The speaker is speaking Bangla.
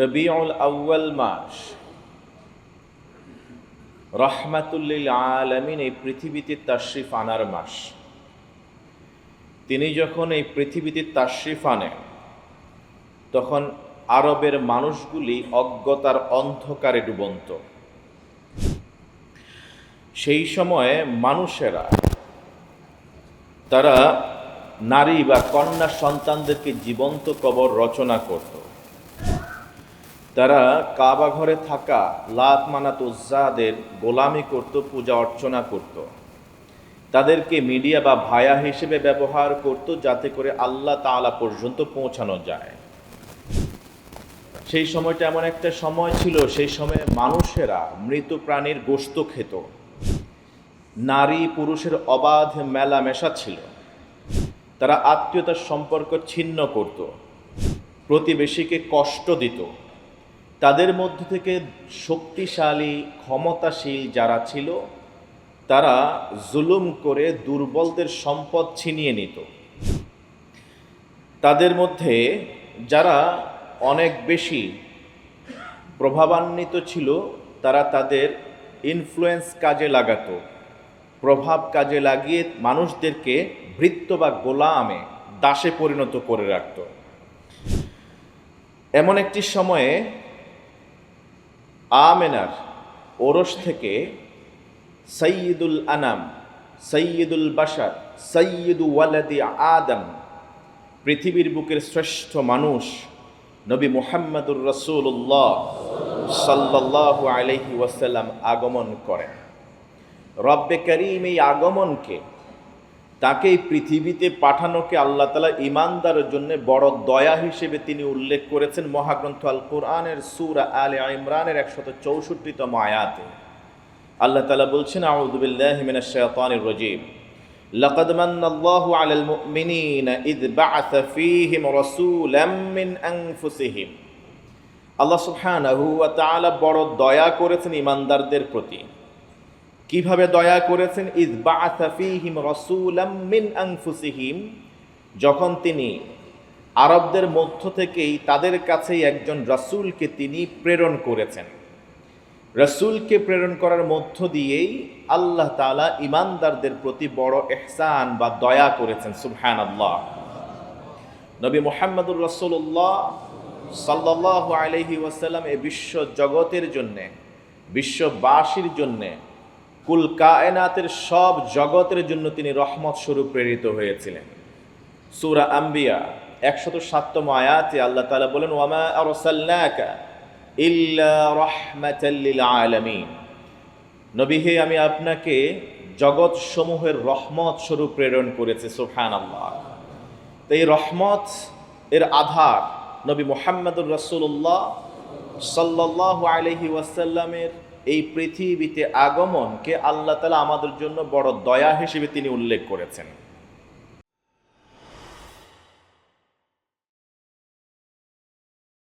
রবিউল আউ্য়াল মাস। রহমাতুল্লিল আলমিন এই পৃথিবীতে তাশরিফ আনার মাস। তিনি যখন এই পৃথিবীতে তাশরিফ আনেন, তখন আরবের মানুষগুলি অজ্ঞতার অন্ধকারে ডুবন্ত। সেই সময়ে মানুষেরা, তারা নারী বা কন্যা সন্তানদেরকে জীবন্ত কবর রচনা করত। তারা কাবা ঘরে থাকা লাত মানাত উজ্জাদের গোলামি করত, পূজা অর্চনা করত, তাদেরকে মিডিয়া বা ভায়া হিসেবে ব্যবহার করত যাতে করে আল্লাহ তাআলা পর্যন্ত পৌঁছানো যায়। সেই সময়টা এমন একটা সময় ছিল, সেই সময়ে মানুষেরা মৃত প্রাণীর গোস্ত খেত। নারী পুরুষের অবাধ মেলামেশা ছিল। তারা আত্মীয়তার সম্পর্ক ছিন্ন করত। প্রতিবেশীকে কষ্ট দিত। তাদের মধ্য থেকে শক্তিশালী, ক্ষমতাশীল যারা ছিল, তারা জুলুম করে দুর্বলদের সম্পদ ছিনিয়ে নিত। তাদের মধ্যে যারা অনেক বেশি প্রভাবান্বিত ছিল, তারা তাদের ইনফ্লুয়েন্স কাজে লাগাতো, প্রভাব কাজে লাগিয়ে মানুষদেরকে বৃত্ত বা গোলামে দাসে পরিণত করে রাখত। এমন একটি সময়ে আমেনার ওরস থেকে সৈয়দুল আনাম সৈয়দুল বাসার সৈয়দু ওয়ালাদি আদম, পৃথিবীর বুকের শ্রেষ্ঠ মানুষ নবী মুহাম্মদুর রসুল্লাহ সাল্লাহ আলহি ওয়াসাল্লাম আগমন করেন। রব্বে করিম এই আগমনকে তাকে এই পৃথিবীতে পাঠানোকে আল্লাহ তালা ইমানদারের জন্য বড় দয়া হিসেবে তিনি উল্লেখ করেছেন মহাগ্রন্থ আল কোরআনের সুরা আলে ইমরানের একশত চৌষট্টিতম আয়াতে আল্লাহ তালা বলছেন আউদুবিল্লাহ মিনাশ শাইতানির রাজিম لقد من الله على المؤمنين إذ بعث فيهم رسولا من أنفسهم আল্লাহ সুবহানাহু ওয়া তাআলা বড় দয়া করেছেন ইমানদারদের প্রতি কীভাবে দয়া করেছেন? ইজ বাআসা ফীহিম রাসূলাম মিন যখন তিনি আরবদের মধ্য থেকেই তাদের কাছেই একজন রাসূলকে তিনি প্রেরণ করেছেন। রসুলকে প্রেরণ করার মধ্য দিয়েই আল্লাহ তালা ইমানদারদের প্রতি বড় এহসান বা দয়া করেছেন সুবহান আল্লাহ নবী মোহাম্মদুর রসুল্লাহ সাল্লাহ আলহি ওয়াসাল্লাম এ বিশ্ব জগতের জন্যে, বিশ্ববাসীর জন্যে কুল কায়নাতের সব জগতের জন্য তিনি রহমত স্বরূপ প্রেরিত হয়েছিলেন। সুরা আম্বিয়া, একশত সাততম আয়াতে আল্লাহ তালা বলেন, ওয়ামা আরসাল্লাকা আমি আপনাকে জগৎ সমূহের রহমত স্বরূপ প্রেরণ করেছে সুফহান আল্লাহ তো এই রহমত এর আধার নবী মোহাম্মদুর রসুল্লাহ সাল্লাহ আলহি ওয়াসাল্লামের এই পৃথিবীতে আগমনকে আল্লাহ তালা আমাদের জন্য বড় দয়া হিসেবে তিনি উল্লেখ করেছেন।